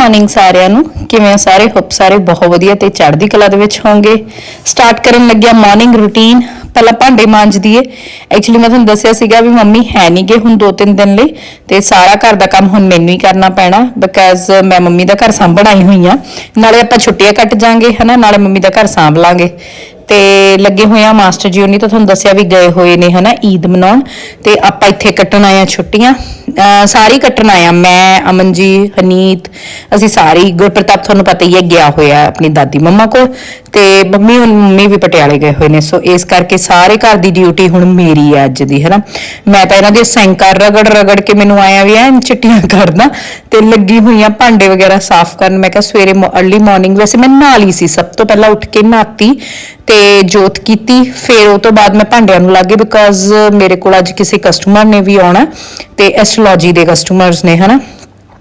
Morning ਸਾਰਿਆਂ ਨੂੰ। ਕਿਵੇਂ ਸਾਰੇ? ਹੋਪ ਸਾਰੇ ਬਹੁਤ ਵਧੀਆ ਤੇ ਚੜ੍ਹਦੀ ਕਲਾ ਦੇ ਵਿੱਚ ਹੋਵੋਗੇ। ਸਟਾਰਟ ਕਰਨ ਲੱਗਿਆ ਮਾਰਨਿੰਗ ਰੂਟੀਨ ਪਹਿਲਾਂ ਭਾਂਡੇ ਮਾਂਜਦੀ ਏ ਐਕਚੁਅਲੀ ਮੈਂ ਤੁਹਾਨੂੰ ਦੱਸਿਆ ਸੀਗਾ ਵੀ ਮੰਮੀ ਹੈ ਨਹੀਂਗੇ ਹੁਣ ਦੋ ਤਿੰਨ ਦਿਨ ਲਈ ਤੇ ਸਾਰਾ ਘਰ ਦਾ ਕੰਮ ਹੁਣ ਮੈਨੂੰ ਹੀ ਕਰਨਾ ਪੈਣਾ ਬਿਕਾਜ਼ ਮੈਂ ਮੰਮੀ ਦਾ ਘਰ ਸਾਂਭਣ ਆਈ ਹੋਈ ਆ ਨਾਲੇ ਆਪਾਂ ਛੁੱਟੀਆਂ ਕੱਟ ਜਾਾਂਗੇ, ਹਨਾ? ਨਾਲੇ ਮੰਮੀ ਦਾ ਘਰ ਸਾਂਭ ਲਾਂਗੇ। ਤੇ ਲੱਗੇ ਹੋਏ ਆ ਮਾਸਟਰ ਜੀ ਉਹਨੇ ਤਾਂ ਤੁਹਾਨੂੰ ਦੱਸਿਆ ਵੀ ਗਏ ਹੋਏ ਨੇ, ਹਨਾ, ਈਦ ਮਨਾਉਣ। ਤੇ ਆਪਾਂ ਇੱਥੇ ਕੱਟਣ ਆਏ ਆ ਛੁੱਟੀਆਂ। ਅਹ ਸਾਰੀ ਕੱਟਣ ਆਏ ਆ, ਮੈਂ ਅਮਨ ਜੀ ਹਨੀਤ, ਅਸੀਂ ਸਾਰੀ ਗੁਰਪ੍ਰਤਾਪ ਤੁਹਾਨੂੰ ਪਤਾ ਹੀ ਹੈ, ਗਿਆ ਹੋਇਆ ਆਪਣੀ ਦਾਦੀ ਮੰਮਾ ਕੋਲ। ਤੇ ਮੰਮੀ ਹੁਣ, ਮੰਮੀ ਵੀ ਪਟਿਆਲੇ ਗਏ ਹੋਏ ਨੇ। ਸੋ ਇਸ ਕਰਕੇ ਸਾਰੇ ਘਰ ਦੀ ਡਿਊਟੀ ਹੁਣ ਮੇਰੀ ਹੈ ਅੱਜ ਦੀ, ਹਨਾ। ਮੈਂ ਤਾਂ ਇਹਨਾਂ ਦੇ ਸੈਂਕਰ ਰਗੜ ਰਗੜ ਕੇ ਮੈਨੂੰ ਆਇਆ ਵੀ ਐ ਚਿੱਟੀਆਂ ਕਰਦਾ ਤੇ ਲੱਗੀ ਹੋਈਆਂ ਭਾਂਡੇ ਵਗੈਰਾ ਸਾਫ਼ ਕਰਨ। ਮੈਂ ਕਿਹਾ ਸਵੇਰੇ अर्ਲੀ ਮਾਰਨਿੰਗ ਵੈਸੇ ਮੈਂ ਨਹਾ ਲਈ ਸੀ। ਸਭ ਤੋਂ ਪਹਿਲਾਂ ਉੱਠ ਕੇ ਨਹਾਤੀ ਤੇ ਜੋਤ ਕੀਤੀ। ਫਿਰ ਉਹ ਤੋਂ ਬਾਅਦ ਮੈਂ ਭਾਂਡਿਆਂ ਨੂੰ ਲੱਗੇ ਬਿਕਾਜ਼ ਮੇਰੇ ਕੋਲ ਅੱਜ ਕਿਸੇ ਕਸਟਮਰ ਨੇ ਵੀ ਆਉਣਾ ਤੇ ਐਸਟ੍ਰੋਲੋਜੀ ਦੇ ਕਸਟਮਰਸ ਨੇ, ਹਨਾ?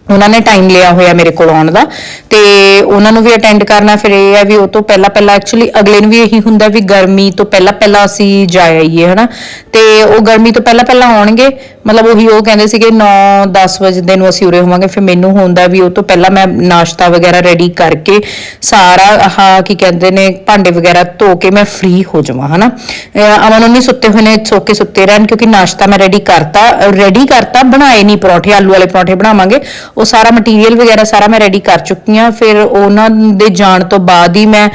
ਉਹਨਾਂ ਨੇ ਟਾਈਮ ਲਿਆ ਹੋਇਆ ਮੇਰੇ ਕੋਲ ਆਉਣ ਦਾ ਤੇ ਉਹਨਾਂ ਨੂੰ ਵੀ ਅਟੈਂਡ ਕਰਨਾ। ਫਿਰ ਇਹ ਹੈ ਵੀ ਉਹ ਤੋਂ ਪਹਿਲਾਂ ਪਹਿਲਾਂ ਐਕਚੁਅਲੀ ਅਗਲੇ ਨੂੰ ਵੀ ਇਹੀ ਹੁੰਦਾ ਵੀ ਗਰਮੀ ਤੋਂ ਪਹਿਲਾਂ ਪਹਿਲਾਂ ਅਸੀਂ ਜਾ ਆਈਏ, ਹਨਾ? ਤੇ ਉਹ ਗਰਮੀ ਤੋਂ ਪਹਿਲਾਂ ਪਹਿਲਾਂ ਆਉਣਗੇ ਮਤਲਬ ਉਹੀ ਉਹ ਕਹਿੰਦੇ ਸੀਗੇ 9-10 ਵਜੇ ਦੇ ਨੂੰ ਅਸੀਂ ਉਰੇ ਹੋਵਾਂਗੇ, ਫਿਰ ਮੈਨੂੰ ਹੁੰਦਾ ਵੀ ਉਹ ਤੋਂ ਪਹਿਲਾਂ ਮੈਂ ਨਾਸ਼ਤਾ ਵਗੈਰਾ ਰੈਡੀ ਕਰਕੇ ਸਾਰਾ ਆਹ ਕੀ ਕਹਿੰਦੇ ਨੇ, ਭਾਂਡੇ ਵਗੈਰਾ ਧੋ ਕੇ ਮੈਂ ਫ੍ਰੀ ਹੋ ਜਾਵਾਂ, ਹਨਾ? ਅਮਨ ਉਹਨੀ ਸੁੱਤੇ ਹੋਏ ਨੇ ਸੋ ਸੁੱਤੇ ਰਹਿਣ ਕਿਉਂਕਿ ਨਾਸ਼ਤਾ ਮੈਂ ਰੈਡੀ ਕਰਤਾ ਰੈਡੀ ਕਰਤਾ, ਬਣਾਏ ਨਹੀਂ ਪਰੌਂਠੇ, ਆਲੂ ਵਾਲੇ ਪਰੌਂਠੇ ਬਣਾਵਾਂਗੇ। ਉਹ ਸਾਰਾ ਮਟੀਰੀਅਲ ਵਗੈਰਾ ਸਾਰਾ ਮੈਂ ਰੈਡੀ ਕਰ ਚੁੱਕੀ ਹਾਂ, ਫਿਰ ਉਹਨਾਂ ਦੇ ਜਾਣ ਤੋਂ ਬਾਅਦ ਹੀ ਮੈਂ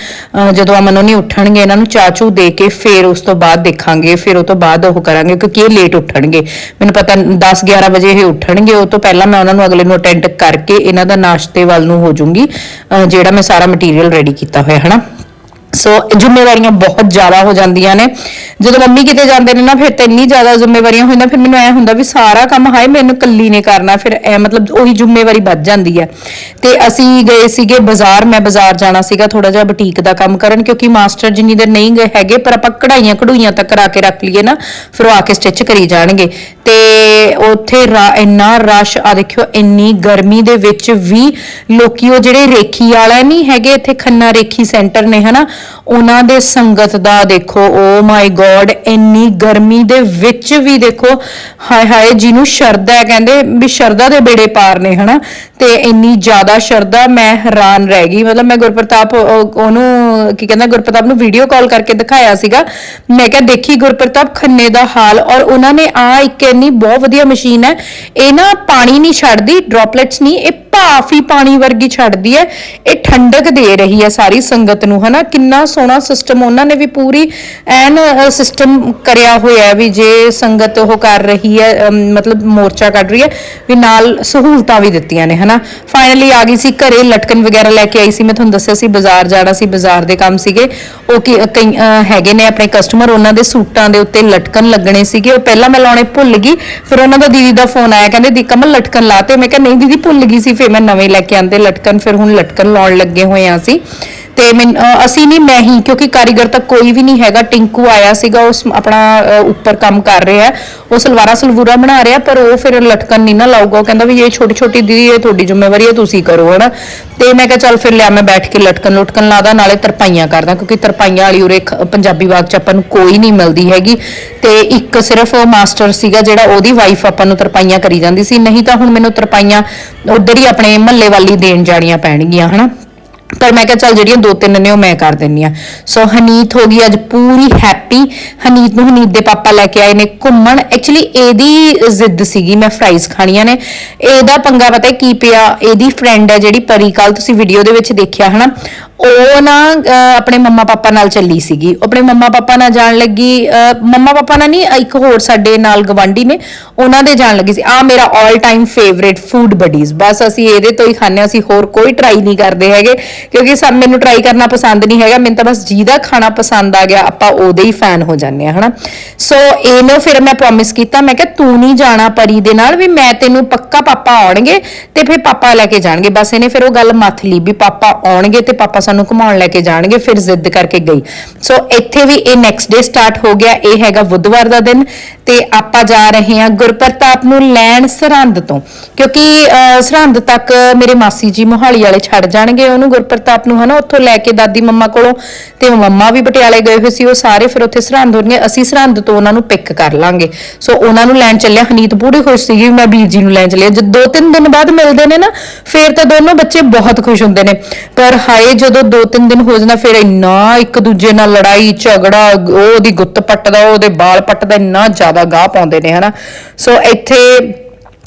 ਜਦੋਂ ਅਮਨ ਉਹਨੀ ਉੱਠਣਗੇ, ਇਹਨਾਂ ਨੂੰ ਚਾਚੂ ਦੇ ਕੇ ਫਿਰ ਉਸ ਤੋਂ ਬਾਅਦ ਦੇਖਾਂਗੇ, ਫਿਰ ਉਹ ਤੋਂ ਬਾਅਦ ਉਹ ਕਰਾਂਗੇ, ਕਿਉਂਕਿ ਇਹ ਲੇਟ ਉੱਠਣਗੇ। ਮੈਨੂੰ ਪਤਾ 10 11 ਵਜੇ ਇਹ ਉੱਠਣਗੇ, ਉਹ ਤੋਂ ਪਹਿਲਾਂ ਮੈਂ ਉਹਨਾਂ ਨੂੰ ਅਗਲੇ ਨੂੰ ਅਟੈਂਡ ਕਰਕੇ ਇਹਨਾਂ ਦਾ ਨਾਸ਼ਤੇ ਵੱਲ ਨੂੰ ਹੋ ਜਾਊਂਗੀ ਜਿਹੜਾ ਮੈਂ ਸਾਰਾ ਮਟੀਰੀਅਲ ਰੈਡੀ ਕੀਤਾ ਹੋਇਆ ਹੈ ਨਾ ਸੋ ਜ਼ਿੰਮੇਵਾਰੀਆਂ ਬਹੁਤ ਜ਼ਿਆਦਾ ਹੋ ਜਾਂਦੀਆਂ ਨੇ। ਜਦੋਂ ਮੰਮੀ ਕਿਤੇ ਜਾਂਦੇ ਨੇ ਨਾ, ਫਿਰ ਤਾਂ ਇੰਨੀ ਜ਼ਿਆਦਾ ਜ਼ਿੰਮੇਵਾਰੀਆਂ ਹੋ ਫਿਰ ਮੈਨੂੰ ਐ ਹੁੰਦਾ ਵੀ ਸਾਰਾ ਕੰਮ ਹਾਏ, ਮੈਨੂੰ ਕੱਲੀ ਨੇ ਕਰਨਾ, ਫਿਰ ਐ ਮਤਲਬ ਉਹੀ ਜ਼ਿੰਮੇਵਾਰੀ ਵੱਧ ਜਾਂਦੀ ਹੈ। ਤੇ ਅਸੀਂ ਗਏ ਸੀਗੇ ਬਾਜ਼ਾਰ, ਮੈਂ ਬਾਜ਼ਾਰ ਜਾਣਾ ਸੀਗਾ ਥੋੜਾ ਜਿਹਾ ਬੁਟੀਕ ਦਾ ਕੰਮ ਕਰਨ, ਕਿਉਂਕਿ ਮਾਸਟਰ ਜਿੰਨੀ ਦੇਰ ਨਹੀਂ ਗਏ ਹੈਗੇ, ਪਰ ਆਪਾਂ ਕਢਾਈਆਂ ਕਢੂਈਆਂ ਤੱਕ ਕਰਾ ਕੇ ਰੱਖ ਲਈਏ ਨਾ, ਫਿਰ ਆ ਕੇ ਸਟਿਚ ਕਰੀ ਜਾਣਗੇ। ਤੇ ਉੱਥੇ ਇੰਨਾ ਰਸ਼ ਆ ਦੇਖਿਓ, ਇੰਨੀ ਗਰਮੀ ਦੇ ਵਿੱਚ ਵੀ ਲੋਕੀ ਉਹ ਜਿਹੜੇ ਰੇਖੀ ਵਾਲਾ ਨਹੀਂ ਹੈਗੇ, ਇੱਥੇ ਖੰਨਾ ਰੇਖੀ ਸੈਂਟਰ ਨੇ, ਹਨਾ ਉਹਨਾਂ ਦੇ ਸੰਗਤ ਦਾ ਦੇਖੋ ਓ ਮਾਈ ਗੋਡ ਇੰਨੀ ਗਰਮੀ ਦੇ ਵਿੱਚ ਵੀ ਦੇਖੋ, ਹਾਏ ਹਾਏ, ਜਿਹਨੂੰ ਸ਼ਰਧਾ ਹੈ, ਕਹਿੰਦੇ ਵੀ ਸ਼ਰਧਾ ਦੇ ਬੇੜੇ ਪਾਰ ਨੇ, ਹਨਾ? ਤੇ ਇੰਨੀ ਜ਼ਿਆਦਾ ਸ਼ਰਧਾ ਮੈਂ ਹੈਰਾਨ ਰਹਿ ਗਈ। ਮਤਲਬ ਮੈਂ ਗੁਰਪ੍ਰਤਾਪ ਉਹਨੂੰ ਕੀ ਕਹਿੰਦਾ, ਗੁਰਪ੍ਰਤਾਪ ਨੂੰ ਵੀਡੀਓ ਕਾਲ ਕਰਕੇ ਦਿਖਾਇਆ ਸੀਗਾ। ਮੈਂ ਕਿਹਾ, ਦੇਖੀ ਗੁਰਪ੍ਰਤਾਪ, ਖੰਨੇ ਦਾ ਹਾਲ, ਔਰ ਉਹਨਾਂ ਨੇ ਆ ਇੱਕ ਇੰਨੀ ਬਹੁਤ ਵਧੀਆ ਮਸ਼ੀਨ ਹੈ, ਇਹ ਨਾ ਪਾਣੀ ਨਹੀਂ ਛੱਡਦੀ ਡ੍ਰੌਪਲੇਟਸ ਨਹੀਂ, ਇਹ ਭਾਫ ਹੀ ਪਾਣੀ ਵਰਗੀ ਛੱਡਦੀ ਹੈ, ਇਹ ਠੰਡਕ ਦੇ ਰਹੀ ਹੈ ਸਾਰੀ ਸੰਗਤ ਨੂੰ, ਹਨਾ? ਕਿੰਨਾ ਸੋਹਣਾ ਸਿਸਟਮ ਉਹਨਾਂ ਨੇ ਵੀ ਪੂਰੀ ਐਨ ਸਿਸਟਮ ਕਰਿਆ ਹੋਇਆ ਵੀ ਜੇ ਸੰਗਤ ਉਹ ਕਰ ਰਹੀ ਹੈ ਮਤਲਬ ਮੋਰਚਾ ਕੱਢ ਰਹੀ ਹੈ, ਵੀ ਨਾਲ ਸਹੂਲਤਾਂ ਵੀ ਦਿੱਤੀਆਂ ਨੇ, ਹਨਾ? ਫਾਈਨਲੀ ਆ ਗਈ ਸੀ ਘਰੇ ਲਟਕਨ ਵਗੈਰਾ ਲੈ ਕੇ ਆਈ ਸੀ, ਮੈਂ ਤੁਹਾਨੂੰ ਦੱਸਿਆ ਸੀ, ਬਾਜ਼ਾਰ ਜਾਣਾ ਸੀ, ਬਾਜ਼ਾਰ ਦੇ ਕੰਮ ਸੀਗੇ। ਉਹ ਕੀ ਕਈ ਹੈਗੇ ਨੇ ਆਪਣੇ ਕਸਟਮਰ ਉਹਨਾਂ ਦੇ ਸੂਟਾਂ ਦੇ ਉੱਤੇ ਲਟਕਣ ਲੱਗਣੇ ਸੀਗੇ। ਉਹ ਪਹਿਲਾਂ ਮੈਂ ਲਾਉਣੇ ਭੁੱਲ ਗਈ, ਫਿਰ ਉਹਨਾਂ ਦਾ ਦੀਦੀ ਦਾ ਫੋਨ ਆਇਆ, ਕਹਿੰਦੇ ਦੀ ਕਮਲ ਲਟਕਨ ਲਾਤੇ ਮੈਂ ਕਿਹਾ, ਨਹੀਂ ਦੀਦੀ, ਭੁੱਲ ਗਈ ਸੀ, ਫਿਰ ਮੈਂ ਨਵੇਂ ਲੈ ਕੇ ਆਂਦੇ ਲਟਕਣ, ਫਿਰ ਹੁਣ ਲਟਕਣ ਲਾਉਣ ਲੱਗੇ ਹੋਏ ਆ ਅਸੀਂ। ਤੇ ਮੈਂ ਅਸੀਂ ਨਹੀਂ, ਮੈਂ ਹੀ, ਕਿਉਂਕਿ ਕਾਰੀਗਰ ਤਾਂ ਕੋਈ ਵੀ ਨਹੀਂ ਹੈਗਾ। ਟਿੰਕੂ ਆਇਆ ਸੀਗਾ, ਉਸ ਆਪਣਾ ਉੱਪਰ ਕੰਮ ਕਰ ਰਿਹਾ। ਉਹ ਸਲਵਾਰਾ ਸਲਵੂਰਾ ਬਣਾ ਰਿਹਾ, ਪਰ ਉਹ ਫਿਰ ਲਟਕਨ ਨਹੀਂ ਨਾ ਲਾਊਗਾ। ਉਹ ਕਹਿੰਦਾ ਵੀ ਇਹ ਛੋਟੀ ਛੋਟੀ ਦੀਦੀ ਇਹ ਤੁਹਾਡੀ ਜ਼ਿੰਮੇਵਾਰੀ ਹੈ, ਤੁਸੀਂ ਕਰੋ, ਹਨਾ। ਤੇ ਮੈਂ ਕਿਹਾ, ਚੱਲ ਫਿਰ ਲਿਆ ਮੈਂ ਬੈਠ ਕੇ ਲਟਕਨ ਲੁਟਕਨ ਲਾਦਾ ਨਾਲੇ ਤਰਪਾਈਆਂ ਕਰਦਾ, ਕਿਉਂਕਿ ਤਰਪਾਈਆਂ ਵਾਲੀ ਉਰੇ ਪੰਜਾਬੀ ਬਾਗ ਚ ਆਪਾਂ ਨੂੰ ਕੋਈ ਨਹੀਂ ਮਿਲਦੀ ਹੈਗੀ। ਤੇ ਇੱਕ ਸਿਰਫ ਮਾਸਟਰ ਸੀਗਾ, ਜਿਹੜਾ ਉਹਦੀ ਵਾਈਫ ਆਪਾਂ ਨੂੰ ਤਰਪਾਈਆਂ ਕਰੀ ਜਾਂਦੀ ਸੀ। ਨਹੀਂ ਤਾਂ ਹੁਣ ਮੈਨੂੰ ਤਰਪਾਈਆਂ ਉਧਰ ਹੀ ਆਪਣੇ ਮਹੱਲੇ ਵਾਲੀ ਦੇਣ ਜਾਣੀਆਂ ਪੈਣਗੀਆਂ, ਹਨਾ। ਪਰ ਮੈਂ ਕਿਹਾ, ਚੱਲ ਜਿਹੜੀਆਂ ਦੋ ਤਿੰਨ ਨੇ ਉਹ ਮੈਂ ਕਰ ਦਿੰਨੀ ਆ। ਸੋ ਹਨੀਤ ਹੋ ਗਈ ਅੱਜ ਪੂਰੀ ਹੈਪੀ ਹਨੀਤ ਨੂੰ ਹਨੀਤ ਦੇ ਪਾਪਾ ਲੈ ਕੇ ਆਏ ਨੇ ਘੁੰਮਣ। ਐਕਚੁਅਲੀ ਇਹਦੀ ਜ਼ਿੱਦ ਸੀਗੀ, ਮੈਂ ਫਰਾਈਜ਼ ਖਾਣੀਆਂ ਨੇ। ਇਹਦਾ ਪੰਗਾ ਪਤਾ ਕੀ ਪਿਆ? ਇਹਦੀ ਫਰੈਂਡ ਹੈ ਜਿਹੜੀ ਪਰੀ ਕੱਲ ਤੁਸੀਂ ਵੀਡੀਓ ਦੇ ਵਿੱਚ ਦੇਖਿਆ ਹਨਾ? ਉਹ ਨਾ ਆਪਣੇ ਮੰਮਾ ਪਾਪਾ ਨਾਲ ਚੱਲੀ ਸੀਗੀ। ਉਹ ਆਪਣੇ ਮੰਮਾ ਪਾਪਾ ਨਾਲ ਜਾਣ ਲੱਗੀ। ਮੰਮਾ ਪਾਪਾ ਨਾਲ ਨਹੀਂ, ਇੱਕ ਹੋਰ ਸਾਡੇ ਨਾਲ ਗਵਾਂਢੀ ਨੇ, ਉਹਨਾਂ ਦੇ ਜਾਣ ਲੱਗੀ ਸੀ। ਆ ਮੇਰਾ 올 ਟਾਈਮ ਫੇਵਰੇਟ ਫੂਡ ਬਡੀਜ਼ ਬਸ ਅਸੀਂ ਇਹਦੇ ਤੋਂ ਹੀ ਖਾਂਦੇ ਹਾਂ, ਅਸੀਂ ਹੋਰ ਕੋਈ ਟਰਾਈ ਨਹੀਂ ਕਰਦੇ ਹੈਗੇ। ਕਿਉਂਕਿ ਸਭ ਮੈਨੂੰ ਟਰਾਈ ਕਰਨਾ ਪਸੰਦ ਨਹੀਂ ਹੈਗਾ, ਮੈਨੂੰ ਤਾਂ ਬਸ ਜਿਹਦਾ ਖਾਣਾ ਪਸੰਦ ਆ ਗਿਆ, ਆਪਾਂ ਉਹਦੇ ਹੀ ਫੈਨ ਹੋ ਜਾਂਦੇ ਆ, ਹਨਾ? ਸੋ ਇਹਨੂੰ ਫਿਰ ਮੈਂ ਪ੍ਰੋਮਿਸ ਕੀਤਾ, ਮੈਂ ਕਿਹਾ ਤੂੰ ਨਹੀਂ ਜਾਣਾ ਪਰੀ ਦੇ ਨਾਲ, ਵੀ ਮੈਂ ਤੈਨੂੰ ਪੱਕਾ ਪਾਪਾ ਆਉਣਗੇ ਤੇ ਫਿਰ ਪਾਪਾ ਲੈ ਕੇ ਜਾਣਗੇ। ਬਸ ਇਹਨੇ ਫਿਰ ਉਹ ਗੱਲ ਮੱਥ ਲਈ ਵੀ ਪਾਪਾ ਆਉਣਗੇ ਤੇ ਪਾਪਾ ਸਾਨੂੰ ਘੁਮਾਉਣ ਲੈ ਕੇ ਜਾਣਗੇ, ਫਿਰ ਜ਼ਿੱਦ ਕਰਕੇ ਗਈ। ਸੋ ਇੱਥੇ ਵੀ ਇਹ ਨੈਕਸਟ ਡੇ ਸਟਾਰਟ ਹੋ ਗਿਆ, ਇਹ ਹੈਗਾ ਬੁੱਧਵਾਰ ਦਾ ਦਿਨ ਤੇ ਆਪਾਂ ਜਾ ਰਹੇ ਹਾਂ ਗੁਰਪ੍ਰਤਾਪ ਨੂੰ ਲੈਣ ਸਰਹੰਦ ਤੋਂ। ਕਿਉਂਕਿ ਸਰਹੰਦ ਤੱਕ ਮੇਰੇ ਮਾਸੀ ਜੀ ਮੋਹਾਲੀ ਵਾਲੇ ਛੱਡ ਜਾਣਗੇ, ਉਹਨੂੰ ਗੁਰ ਨੂੰ ਹਨਾ ਉੱਥੋਂ ਲੈ ਕੇ ਦਾਦੀ ਮੰਮਾ ਕੋਲੋਂ ਤੇ ਮੰਮਾ ਵੀ ਪਟਿਆਲੇ ਗਏ ਹੋਏ ਸੀ, ਉਹ ਸਾਰੇ ਫਿਰ ਉੱਥੇ ਸਰਹੰਦ ਹੋਣਗੇ, ਅਸੀਂ ਸਰਹੰਦ ਤੋਂ ਉਹਨਾਂ ਨੂੰ ਪਿਕ ਕਰ ਲਾਂਗੇ। ਸੋ ਉਹਨਾਂ ਨੂੰ ਲੈਣ ਚੱਲਿਆ, ਹਨੀਤ ਪੂਰੀ ਖੁਸ਼ ਸੀਗੀ ਮੈਂ ਵੀਰ ਜੀ ਨੂੰ ਲੈਣ ਚੱਲਿਆ। ਜਦ ਦੋ ਤਿੰਨ ਦਿਨ ਬਾਅਦ ਮਿਲਦੇ ਨੇ ਨਾ, ਫਿਰ ਤਾਂ ਦੋਨੋਂ ਬੱਚੇ ਬਹੁਤ ਖੁਸ਼ ਹੁੰਦੇ ਨੇ। ਪਰ ਹਾਏ, ਜਦੋਂ ਦੋ ਤਿੰਨ ਦਿਨ ਹੋ ਜਾਂਦਾ, ਫਿਰ ਇੰਨਾ ਇੱਕ ਦੂਜੇ ਨਾਲ ਲੜਾਈ, ਝਗੜਾ, ਉਹ ਉਹਦੀ ਗੁੱਤ ਪੱਟਦਾ, ਉਹਦੇ ਬਾਲ ਪੱਟਦਾ, ਇੰਨਾ ਜ਼ਿਆਦਾ ਗਾਹ ਪਾਉਂਦੇ ਨੇ ਹਨਾ। ਸੋ ਇੱਥੇ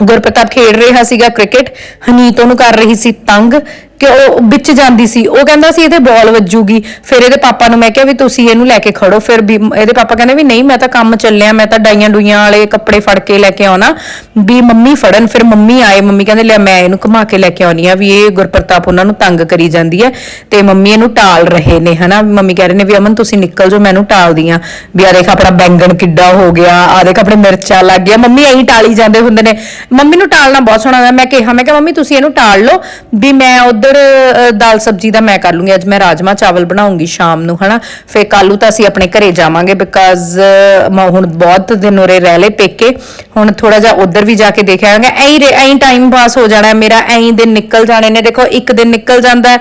ਗੁਰਪ੍ਰਤਾਪ ਖੇਡ ਰਿਹਾ ਸੀਗਾ ਕ੍ਰਿਕਟ ਹਨੀਤ ਉਹਨੂੰ ਕਰ ਰਹੀ ਸੀ ਤੰਗ ਕਿ ਉਹ ਵਿੱਚ ਜਾਂਦੀ ਸੀ। ਉਹ ਕਹਿੰਦਾ ਸੀ, ਇਹਦੇ ਬਾਲ ਵੱਜੂਗੀ। ਫਿਰ ਇਹਦੇ ਪਾਪਾ ਨੂੰ ਮੈਂ ਕਿਹਾ ਵੀ ਤੁਸੀਂ ਇਹਨੂੰ ਲੈ ਕੇ ਖੜੋ। ਫਿਰ ਵੀ ਇਹਦੇ ਪਾਪਾ ਕਹਿੰਦੇ ਵੀ, ਨਹੀਂ, ਮੈਂ ਤਾਂ ਕੰਮ ਚੱਲਿਆ। ਮੈਂ ਤਾਂ ਡਾਈਆਂ ਡੂਈਆਂ ਵਾਲੇ ਕੱਪੜੇ ਫੜ ਕੇ ਲੈ ਕੇ ਆਉਣਾ। ਵੀ ਮੰਮੀ ਫੜਨ। ਫਿਰ ਮੰਮੀ ਆਏ। ਮੰਮੀ ਕਹਿੰਦੇ ਲੈ ਮੈਂ ਇਹਨੂੰ ਘੁਮਾ ਕੇ ਲੈ ਕੇ ਆਉਣੀ ਆ। ਵੀ ਇਹ ਗੁਰਪ੍ਰਤਾਪ ਉਹਨਾਂ ਨੂੰ ਤੰਗ ਕਰੀ ਜਾਂਦੀ ਹੈ ਤੇ ਮੰਮੀ ਇਹਨੂੰ ਟਾਲ ਰਹੇ ਨੇ। ਹਨਾ? ਮੰਮੀ ਕਹਿ ਰਹੇ ਨੇ ਵੀ, ਅਮਨ, ਤੁਸੀਂ ਨਿਕਲ ਜਾਓ। ਮੈਨੂੰ ਟਾਲਦੀ ਆ ਵੀ ਆ ਦੇਖ, ਆਪਣਾ ਬੈਂਗਣ ਕਿੱਡਾ ਹੋ ਗਿਆ। ਆ ਦੇਖ, ਆਪਣੇ ਮਿਰਚਾਂ ਲੱਗ ਗਿਆ ਮੰਮੀ ਐਂ ਟਾਲੀ ਜਾਂਦੇ ਹੁੰਦੇ ਨੇ। ਮੰਮੀ ਨੂੰ ਟਾਲਣਾ ਬਹੁਤ ਸੋਹਣਾ ਮੈਂ ਕਿਹਾ ਮੈਂ ਕਿਹਾ, ਮੰਮੀ, ਤੁਸੀਂ ਇਹਨੂੰ ਟਾਲ ਲਓ। ਵੀ ਮੈਂ ਉਧਰ ਦਾਲ ਸਬਜੀ ਦਾ ਮੈਂ ਕਰ ਲੂੰਗੀ। ਅੱਜ ਮੈਂ ਰਾਜਮਾ ਚਾਵਲ ਬਣਾਉਂਗੀ ਸ਼ਾਮ ਨੂੰ, ਹਨਾ? ਫੇ ਕੱਲੂ ਤਾਂ ਅਸੀਂ ਆਪਣੇ ਘਰੇ ਜਾਵਾਂਗੇ ਬਿਕਾਜ਼ ਮੈਂ, ਹੁਣ ਬਹੁਤ ਦਿਨ ਉਰੇ ਰਹਿ ਲਏ ਪੇਕੇ। ਹੁਣ ਥੋੜਾ ਜਿਹਾ ਉਧਰ ਵੀ ਜਾ ਕੇ ਦੇਖਿਆ ਆਂਗਾ ਐਂ ਐਂ ਟਾਈਮ ਪਾਸ ਹੋ ਜਾਣਾ ਮੇਰਾ, ਐਂ ਦਿਨ ਨਿਕਲ ਜਾਣੇ ਨੇ। ਦੇਖੋ, ਇੱਕ ਦਿਨ ਨਿਕਲ ਜਾਂਦਾ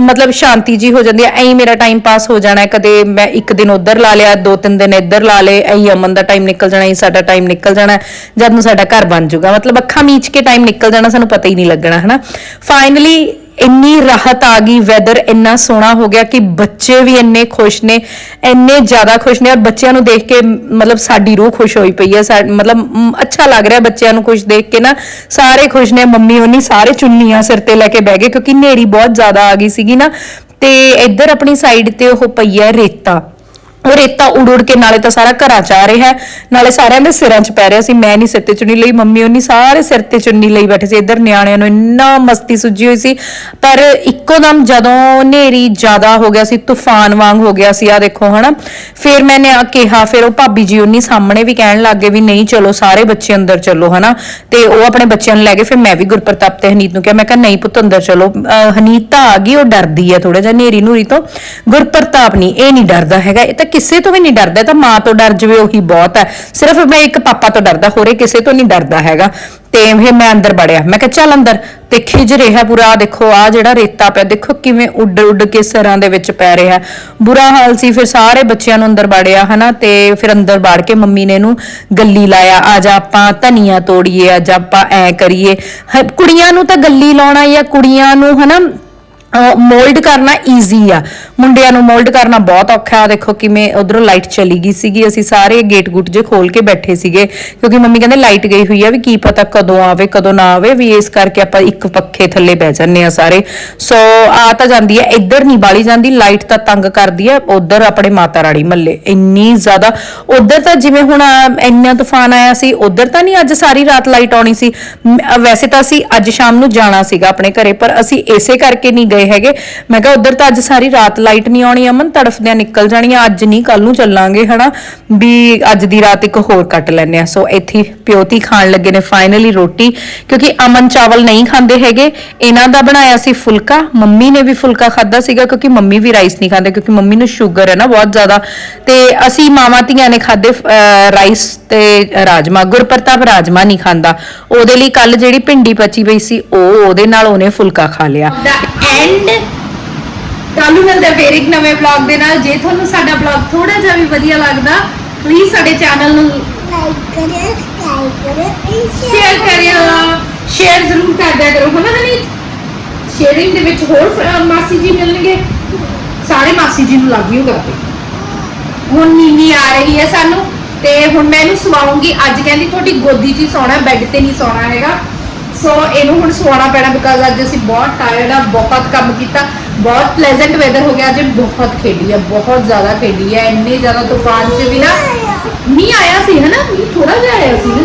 ਮਤਲਬ ਸ਼ਾਂਤੀ ਜੀ ਹੋ ਜਾਂਦੀ ਹੈ। ਐਂ ਮੇਰਾ ਟਾਈਮ ਪਾਸ ਹੋ ਜਾਣਾ ਕਦੇ ਮੈਂ ਇੱਕ ਦਿਨ ਉਧਰ ਲਾ ਲਿਆ, ਦੋ ਤਿੰਨ ਦਿਨ ਇੱਧਰ ਲਾ ਲਏ, ਐਂ ਅਮਨ ਦਾ ਟਾਈਮ ਨਿਕਲ ਜਾਣਾ, ਐਂ ਸਾਡਾ ਟਾਈਮ ਨਿਕਲ ਜਾਣਾ ਜਦ ਨੂੰ ਸਾਡਾ ਘਰ ਬਣ ਜਾਊਗਾ। ਮਤਲਬ ਅੱਖਾਂ ਮੀਚ ਕੇ ਟਾਈਮ ਨਿਕਲ ਜਾਣਾ, ਸਾਨੂੰ ਪਤਾ ਹੀ ਨਹੀਂ ਲੱਗਣਾ, ਹਨਾ? ਫਾਈਨਲੀ ਇੰਨੀ ਰਾਹਤ ਆ ਗਈ ਵੈਦਰ ਇੰਨਾ ਸੋਹਣਾ ਹੋ ਗਿਆ ਕਿ ਬੱਚੇ ਵੀ ਇੰਨੇ ਖੁਸ਼ ਨੇ, ਇੰਨੇ ਜ਼ਿਆਦਾ ਖੁਸ਼ ਨੇ ਔਰ ਬੱਚਿਆਂ ਨੂੰ ਦੇਖ ਕੇ ਮਤਲਬ ਸਾਡੀ ਰੂਹ ਖੁਸ਼ ਹੋਈ ਪਈ ਹੈ, ਸਾ- ਮਤਲਬ ਅੱਛਾ ਲੱਗ ਰਿਹਾ ਬੱਚਿਆਂ ਨੂੰ ਖੁਸ਼ ਦੇਖ ਕੇ ਨਾ, ਸਾਰੇ ਖੁਸ਼ ਨੇ, ਮੰਮੀ ਹੋਣੀ ਸਾਰੇ ਚੁੰਨੀਆਂ ਸਿਰ ਤੇ ਲੈ ਕੇ ਬਹਿ ਗਏ ਕਿਉਂਕਿ ਨੇਰੀ ਬਹੁਤ ਜ਼ਿਆਦਾ ਆ ਗਈ ਸੀਗੀ ਨਾ, ਤੇ ਇੱਧਰ ਆਪਣੀ ਸਾਈਡ ਤੇ ਉਹ ਪਈ ਹੈ ਰੇਤਾ। ਉਹ ਰੇਤਾ ਉੜ ਉੜ ਕੇ ਨਾਲੇ ਤਾਂ ਸਾਰਾ ਘਰਾਂ ਚ ਆ ਰਿਹਾ ਹੈ। ਨਾਲੇ ਸਾਰਿਆਂ ਦੇ ਸਿਰਾਂ 'ਚ ਪੈ ਰਿਹਾ ਸੀ। ਮੈਂ ਨਹੀਂ ਸਿਰ ਤੇ ਚੁੰਨੀ ਲਈ, ਮੰਮੀ ਉਹਨੀ ਸਾਰੇ ਸਿਰ ਤੇ ਚੁੰਨੀ ਲਈ ਬੈਠੇ ਸੀ। ਇੱਧਰ ਨਿਆਣਿਆਂ ਨੂੰ ਇੰਨਾ ਮਸਤੀ ਸੁੱਜੀ ਹੋਈ ਸੀ। ਪਰ ਇੱਕੋ ਦਮ ਜਦੋਂ ਹਨੇਰੀ ਜ਼ਿਆਦਾ ਹੋ ਗਿਆ ਸੀ, ਤੂਫਾਨ ਵਾਂਗ ਹੋ ਗਿਆ ਸੀ ਆ ਦੇਖੋ ਹਨਾ। ਫਿਰ ਮੈਨੇ ਆ ਕਿਹਾ, ਫਿਰ ਉਹ ਭਾਬੀ ਜੀ ਉਹਨੀ ਸਾਹਮਣੇ ਵੀ ਕਹਿਣ ਲੱਗੇ ਵੀ ਨਹੀਂ, ਚਲੋ ਸਾਰੇ ਬੱਚੇ ਅੰਦਰ ਚਲੋ ਹਨਾ। ਤੇ ਉਹ ਆਪਣੇ ਬੱਚਿਆਂ ਨੂੰ ਲੈ ਗਏ। ਫਿਰ ਮੈਂ ਵੀ ਗੁਰਪ੍ਰਤਾਪ ਤੇ ਹਨੀਤ ਨੂੰ ਕਿਹਾ, ਮੈਂ ਕਿਹਾ, ਨਹੀਂ ਪੁੱਤ, ਅੰਦਰ ਚਲੋ। ਅਹ ਹਨੀਤ ਤਾਂ ਆ ਗਈ, ਉਹ ਡਰਦੀ ਹੈ ਥੋੜਾ ਜਿਹਾ ਹਨੇਰੀ ਨੂਰੀ ਤੋਂ। ਗੁਰਪ੍ਰਤਾਪ ਨਹੀਂ ਇਹ ਨਹੀਂ ਡਰਦਾ ਹੈਗਾ। ਇਹ ਤਾਂ ਕਿਸੇ ਤੋਂ ਵੀ ਨਹੀਂ ਡਰਦਾ, ਤਾਂ ਮਾਂ ਤੋਂ ਡਰ ਜਵੇ ਉਹੀ ਬਹੁਤ ਹੈ। ਸਿਰਫ ਮੈਂ ਇੱਕ ਪਾਪਾ ਤੋਂ ਡਰਦਾ, ਹੋਰੇ ਕਿਸੇ ਤੋਂ ਨਹੀਂ ਡਰਦਾ ਹੈਗਾ। ਤੇ ਫਿਰ ਮੈਂ ਅੰਦਰ ਵੜਿਆ। ਮੈਂ ਕਿਹਾ, ਚੱਲ ਅੰਦਰ ਤੇ ਖਿਜ ਰਿਹਾ ਪੂਰਾ ਦੇਖੋ ਆ ਜਿਹੜਾ ਰੇਤਾ ਪਿਆ, ਦੇਖੋ ਕਿਵੇਂ ਉੱਡ ਉੱਡ ਕੇ ਸਰਾਂ ਦੇ ਵਿੱਚ ਪੈ ਰਿਹਾ। ਬੁਰਾ ਹਾਲ ਸੀ, ਫਿਰ ਸਾਰੇ ਬੱਚਿਆਂ ਨੂੰ ਅੰਦਰ ਵੜਿਆ, ਹਨਾ, ਤੇ ਫਿਰ ਅੰਦਰ ਵੜ ਕੇ ਮੰਮੀ ਨੇ ਇਹਨੂੰ ਗੱਲੀ ਲਾਇਆ ਅੱਜ ਆਪਾਂ ਧਨੀਆ ਤੋੜੀਏ ਅੱਜ ਆਪਾਂ ਐ ਕਰੀਏ। ਕੁੜੀਆਂ ਨੂੰ ਤਾਂ ਗੱਲੀ ਲਾਉਣਾ ਜਾਂ ਕੁੜੀਆਂ ਨੂੰ, ਹਨਾ ਮੋਲਡ ਕਰਨਾ ਈਜ਼ੀ ਆ। ਮੁੰਡਿਆਂ ਨੂੰ ਮੋਲਡ ਕਰਨਾ ਬਹੁਤ ਔਖਾ ਆ। ਦੇਖੋ ਕਿਵੇਂ ਉਧਰੋਂ ਲਾਈਟ ਚਲੀ ਗਈ ਸੀਗੀ। ਅਸੀਂ ਸਾਰੇ ਗੇਟ ਗੁੱਟ ਜੇ ਖੋਲ ਕੇ ਬੈਠੇ ਸੀਗੇ, ਕਿਉਂਕਿ ਮੰਮੀ ਕਹਿੰਦੇ ਲਾਈਟ ਗਈ ਹੋਈ ਆ ਵੀ ਕੀ ਪਤਾ ਕਦੋਂ ਆਵੇ, ਕਦੋਂ ਨਾ ਆਵੇ, ਵੀ ਇਸ ਕਰਕੇ ਆਪਾਂ ਇੱਕ ਪੱਖੇ ਥੱਲੇ ਬਹਿ ਜੰਨੇ ਆ ਸਾਰੇ। ਸੋ ਆ ਤਾਂ ਜਾਂਦੀ ਹੈ ਇੱਧਰ ਨਹੀਂ ਬਾਲੀ ਜਾਂਦੀ ਲਾਈਟ ਤਾਂ ਤੰਗ ਕਰਦੀ ਹੈ ਉਧਰ ਆਪਣੇ ਮਾਤਾ ਰਾਣੀ ਮੱਲੇ। ਇੰਨੀ ਜ਼ਿਆਦਾ, ਉਧਰ ਤਾਂ ਜਿਵੇਂ ਹੁਣ ਇੰਨਾ ਤੂਫਾਨ ਆਇਆ ਸੀ, ਉਧਰ ਤਾਂ ਨਹੀਂ ਅੱਜ ਸਾਰੀ ਰਾਤ ਲਾਈਟ ਆਉਣੀ ਸੀ। ਵੈਸੇ ਤਾਂ ਅਸੀਂ ਅੱਜ ਸ਼ਾਮ ਨੂੰ ਜਾਣਾ ਸੀਗਾ ਆਪਣੇ ਘਰੇ, ਪਰ ਅਸੀਂ ਇਸੇ ਕਰਕੇ ਨਹੀਂ ਗਏ। ਹੈਗੇ। ਮੈਂ ਕਿਹਾ ਉਧਰ ਤਾਂ ਅੱਜ ਸਾਰੀ ਰਾਤ ਲਾਈਟ ਨਹੀਂ ਆਉਣੀ ਅਮਨ, ਤੜਫਦਿਆਂ ਨਿਕਲ ਜਾਣੀਆਂ, ਅੱਜ ਨਹੀਂ ਕੱਲ ਨੂੰ ਚੱਲਾਂਗੇ, ਹਨਾ? ਵੀ ਅੱਜ ਦੀ ਰਾਤ ਇੱਕ ਹੋਰ ਕੱਟ ਲੈਣੇ ਆ ਸੋ ਇੱਥੇ ਪਿਓਤੀ ਖਾਣ ਲੱਗੇ ਨੇ ਫਾਈਨਲੀ ਰੋਟੀ, ਕਿਉਂਕਿ ਅਮਨ ਚਾਵਲ ਨਹੀਂ ਖਾਂਦੇ ਹੈਗੇ। ਇਹਨਾਂ ਦਾ ਬਣਾਇਆ ਸੀ ਫੁਲਕਾ, ਮੰਮੀ ਨੇ ਵੀ ਫੁਲਕਾ ਖਾਦਾ ਸੀਗਾ, ਕਿਉਂਕਿ ਮੰਮੀ ਵੀ ਰਾਈਸ ਨਹੀਂ ਖਾਂਦੇ, ਕਿਉਂਕਿ ਮੰਮੀ ਨੂੰ ਸ਼ੂਗਰ ਹੈ ਨਾ ਬਹੁਤ ਜ਼ਿਆਦਾ। ਤੇ ਅਸੀਂ ਮਾਵਾਂ ਧੀਆਂ ਨੇ ਖਾਦੇ ਰਾਈਸ ਤੇ ਰਾਜਮਾ, ਗੁਰਪ੍ਰਤਾਪ ਰਾਜਮਾ ਨਹੀਂ ਖਾਂਦਾ। ਉਹਦੇ ਲਈ ਕੱਲ ਜਿਹੜੀ ਭਿੰਡੀ ਪਚੀ ਪਈ ਸੀ, ਉਹ ਉਹਦੇ ਨਾਲ ਉਹਨੇ ਫੁਲਕਾ ਖਾ ਲਿਆ। ਦਾ ਐਂਡ ਤੁਹਾਨੂੰ ਮਿਲਦੇ ਫੇਰ ਇੱਕ ਨਵੇਂ ਵਲੌਗ ਦੇ ਨਾਲ। ਜੇ ਤੁਹਾਨੂੰ ਸਾਡਾ ਵਲੌਗ ਥੋੜਾ ਜਿਹਾ ਵੀ ਵਧੀਆ ਲੱਗਦਾ ਪਲੀਜ਼ ਸਾਡੇ ਚੈਨਲ ਨੂੰ ਲਾਈਕ ਕਰਿਓ ਸਬਸਕ੍ਰਾਈਬ ਕਰਿਓ ਸ਼ੇਅਰ ਕਰਿਓ। ਸ਼ੇਅਰ ਜ਼ਰੂਰ ਕਰ ਦਿਆ ਕਰੋ ਹਨਾ ਹਨੀ? ਸ਼ੇਅਰਿੰਗ ਦੇ ਵਿੱਚ ਹੋਰ ਮਾਸੀ ਜੀ ਮਿਲਣਗੇ? ਸਾਰੇ ਮਾਸੀ ਜੀ ਨੂੰ ਲਵ ਯੂ ਕਰਦੇ। ਹੁਣ ਨੀਨੀ ਆ ਰਹੀ ਹੈ ਸਾਨੂੰ ਤੇ ਹੁਣ ਮੈਂ ਇਹਨੂੰ ਸਵਾਉਂਗੀ। ਅੱਜ ਕਹਿੰਦੀ ਤੁਹਾਡੀ ਗੋਦੀ 'ਚ ਹੀ ਸੌਣਾ ਬੈੱਡ ਤੇ ਨਹੀਂ ਸੌਣਾ ਹੈਗਾ। ਸੋ ਇਹਨੂੰ ਹੁਣ ਸਵਾਉਣਾ ਪੈਣਾ ਬਿਕਾਜ਼ ਅੱਜ ਅਸੀਂ ਬਹੁਤ ਟਾਇਰਡ ਆ, ਬਹੁਤ ਕੰਮ ਕੀਤਾ, ਬਹੁਤ ਪਲੇਜ਼ੈਂਟ ਵੈਦਰ ਹੋ ਗਿਆ, ਅੱਜ ਬਹੁਤ ਖੇਡੀ ਹੈ ਬਹੁਤ ਜ਼ਿਆਦਾ ਖੇਡੀ ਹੈ ਇੰਨੇ ਜ਼ਿਆਦਾ ਤੂਫਾਨ 'ਚ ਵੀ ਨਾ ਮੀਂਹ ਆਇਆ ਸੀ, ਹਨਾ? ਮੀਂਹ ਥੋੜਾ ਜਿਹਾ ਆਇਆ ਸੀ ਨਾ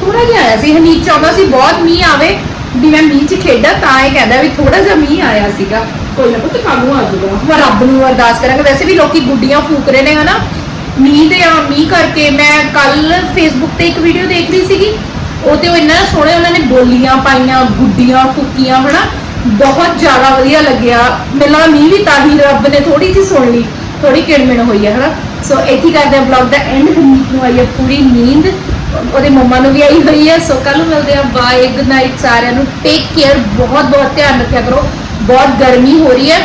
ਥੋੜਾ ਜਿਹਾ ਆਇਆ ਸੀ ਹਨੀਤ ਚਾਹੁੰਦਾ ਸੀ ਬਹੁਤ ਮੀਂਹ ਆਵੇ, ਵੀ ਮੈਂ ਮੀਂਹ 'ਚ ਖੇਡਾਂ ਤਾਂ ਇਹ ਕਹਿੰਦਾ ਵੀ ਥੋੜਾ ਜਿਹਾ ਮੀਂਹ ਆਇਆ ਸੀਗਾ। ਕੋਈ ਨਾ ਪੁੱਤ ਕਾਹਨੂੰ ਆ ਜਾਊਗਾ। ਮੈਂ ਰੱਬ ਨੂੰ ਅਰਦਾਸ ਕਰਾਂਗਾ। ਵੈਸੇ ਵੀ ਲੋਕੀ ਗੁੱਡੀਆਂ ਫੂਕ ਰਹੇ ਨੇ, ਹਨਾ? ਮੀਂਹ ਦੇ ਆ, ਮੀਂਹ ਕਰਕੇ ਮੈਂ ਕੱਲ ਫੇਸਬੁੱਕ ਤੇ ਇੱਕ ਵੀਡੀਓ ਦੇਖ ਰਹੀ ਸੀਗੀ। ਉਹ ਤੇ ਉਹ ਇੰਨਾ ਸੋਹਣੇ ਉਹਨਾਂ ਨੇ ਬੋਲੀਆਂ ਪਾਈਆਂ, ਗੁੱਡੀਆਂ, ਫੂਕੀਆਂ, ਹਨਾ? ਬਹੁਤ ਜ਼ਿਆਦਾ ਵਧੀਆ ਲੱਗਿਆ। ਮੈਨੂੰ ਮੀਂਹ ਵੀ ਤਾਂ ਹੀ ਰੱਬ ਨੇ ਥੋੜੀ ਜਿਹੀ ਸੁਣ ਲਈ ਥੋੜੀ ਕਿਣਮਿਣ ਹੋਈ ਹੈ, ਹਨਾ? ਸੋ ਇੱਥੇ ਕਰਦੇ ਆ ਬਲੌਗ ਦਾ ਐਂਡ ਨੂੰ ਆਈ ਹੈ ਪੂਰੀ ਨੀਂਦ। ਉਹਦੇ ਮੰਮਾ ਨੂੰ ਵੀ ਆਈ ਹੋਈ ਹੈ। ਸੋ ਕੱਲ ਨੂੰ ਮਿਲਦੇ ਆ ਬਾਏ ਗੁੱਡ ਨਾਈਟ ਸਾਰਿਆਂ ਨੂੰ। ਟੇਕ ਕੇਅਰ ਬਹੁਤ ਬਹੁਤ ਧਿਆਨ ਰੱਖਿਆ ਕਰੋ। ਬਹੁਤ ਗਰਮੀ ਹੋ ਰਹੀ ਹੈ।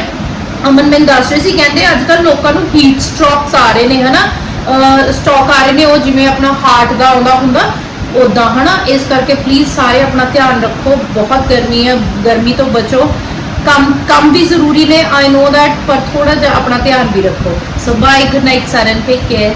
ਅਮਨ ਮੈਨੂੰ ਦੱਸ ਰਹੀ ਸੀ, ਕਹਿੰਦੇ ਅੱਜ ਕੱਲ ਲੋਕਾਂ ਨੂੰ ਹੀਟ ਸਟ੍ਰੋਕਸ ਆ ਰਹੇ ਨੇ, ਹਨਾ? ਸਟ੍ਰੋਕ ਆ ਰਹੇ ਨੇ, ਉਹ ਜਿਵੇਂ ਆਪਣਾ ਹਾਰਟ ਦਾ ਆਉਂਦਾ ਹੁੰਦਾ। ਉਦਾਂ, ਹਨਾ? ਇਸ ਕਰਕੇ ਪਲੀਜ਼ ਸਾਰੇ ਆਪਣਾ ਧਿਆਨ ਰੱਖੋ। ਬਹੁਤ ਗਰਮੀ ਹੈ, ਗਰਮੀ ਤੋਂ ਬਚੋ। ਕੰਮ ਕੰਮ ਵੀ ਜ਼ਰੂਰੀ ਨੇ ਆਈ ਨੋ ਦੈਟ ਪਰ ਥੋੜਾ ਜਿਹਾ ਆਪਣਾ ਧਿਆਨ ਵੀ ਰੱਖੋ। ਸੋ ਬਾਏ ਗੁੱਡ ਨਾਈਟ ਸਾਰਿਆਂ ਟੇਕ ਕੇਅਰ